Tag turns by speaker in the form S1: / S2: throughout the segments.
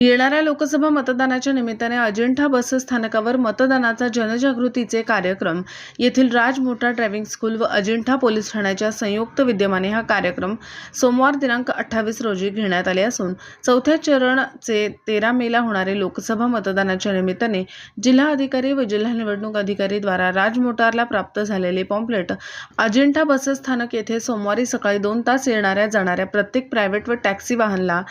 S1: येणाऱ्या लोकसभा मतदानाच्या निमित्ताने अजिंठा बस स्थानकावर मतदानाचा जनजागृतीचे कार्यक्रम. येथील राज मोटार ड्रायव्हिंग स्कूल व अजिंठा पोलीस ठाण्याच्या संयुक्त विद्यमाने हा कार्यक्रम सोमवार दिनांक अठ्ठावीस रोजी घेण्यात आले असून चौथ्या चरणचे तेरा मेला होणारे लोकसभा मतदानाच्या निमित्ताने जिल्हा अधिकारी व जिल्हा निवडणूक अधिकारीद्वारा राज मोटारला प्राप्त झालेले पॉम्पलेट अजिंठा बस स्थानक येथे सोमवारी सकाळी दोन तास येणाऱ्या जाणाऱ्या प्रत्येक प्रायव्हेट व टॅक्सी वाहनला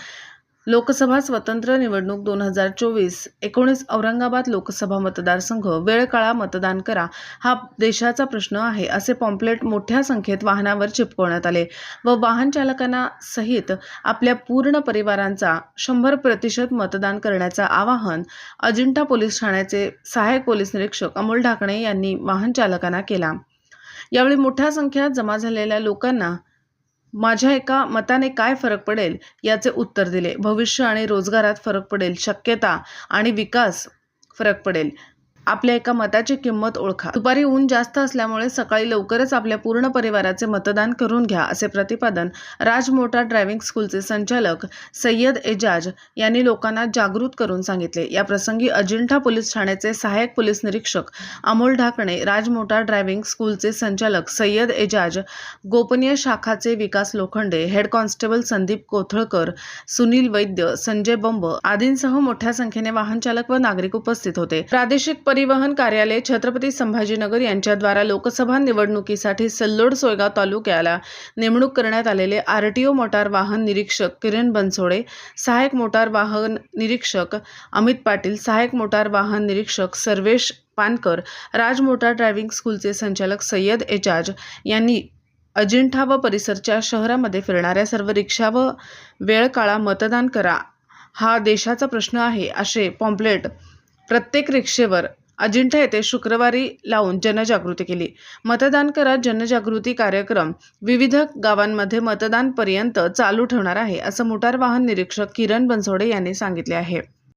S1: लोकसभा स्वतंत्र निवडणूक दोन हजार चोवीस एकोणीस औरंगाबाद लोकसभा मतदारसंघ वेळ काळा मतदान करा हा देशाचा प्रश्न आहे असे पॉम्पलेट मोठ्या संख्येत वाहनावर चिपकवण्यात आले व वाहन चालकांना सहित आपल्या पूर्ण परिवारांचा शंभर प्रतिशत मतदान करण्याचं आवाहन अजिंठा पोलीस ठाण्याचे सहाय्यक पोलीस निरीक्षक अमोल ढाकणे यांनी वाहन चालकांना केला. यावेळी मोठ्या संख्येत जमा झालेल्या लोकांना माझ्या एका मताने काय फरक पडेल याचे उत्तर दिले. भविष्य आणि रोजगारात फरक पडेल. शक्यता आणि विकास फरक पडेल. आपल्या एका मताची किंमत ओळखा. दुपारी ऊन जास्त असल्यामुळे सकाळी लवकरच आपल्या पूर्ण परिवाराचे मतदान करून घ्या असे प्रतिपादन राज मोटार ड्रायव्हिंग स्कूलचे संचालक सय्यद एजाज यांनी लोकांना जागृत करून सांगितले. या प्रसंगी अजिंठा पोलीस ठाण्याचे सहाय्यक पोलीस निरीक्षक अमोल ढाकणे राज मोटार ड्रायव्हिंग स्कूलचे संचालक सय्यद एजाज गोपनीय शाखाचे विकास लोखंडे हेड कॉन्स्टेबल संदीप कोथळकर सुनील वैद्य संजय बंब आदींसह मोठ्या संख्येने वाहन चालक व नागरिक उपस्थित होते. प्रादेशिक परिवहन कार्यालय छत्रपती संभाजीनगर यांच्याद्वारा लोकसभा निवडणुकीसाठी सल्लोड सोयगाव तालुक्याला नेमणूक करण्यात आलेले आर टी ओ मोटार वाहन निरीक्षक किरण बनसोडे सहाय्यक मोटार वाहन निरीक्षक अमित पाटील सहाय्यक मोटार वाहन निरीक्षक सर्वेश पानकर राज मोटार ड्रायव्हिंग स्कूलचे संचालक सय्यद एजाज यांनी अजिंठा व परिसरच्या शहरामध्ये फिरणाऱ्या सर्व रिक्षा व वेळ काळा मतदान करा. हा देशाचा प्रश्न आहे असे पॉम्पलेट प्रत्येक रिक्षेवर अजिंठा येथे शुक्रवारी लावून जनजागृती केली. मतदान करा जनजागृती कार्यक्रम. विविध गावांमध्ये मतदानपर्यंत चालू ठेवणार आहे असं मोटार वाहन निरीक्षक किरण बनसोडे यांनी सांगितले आहे.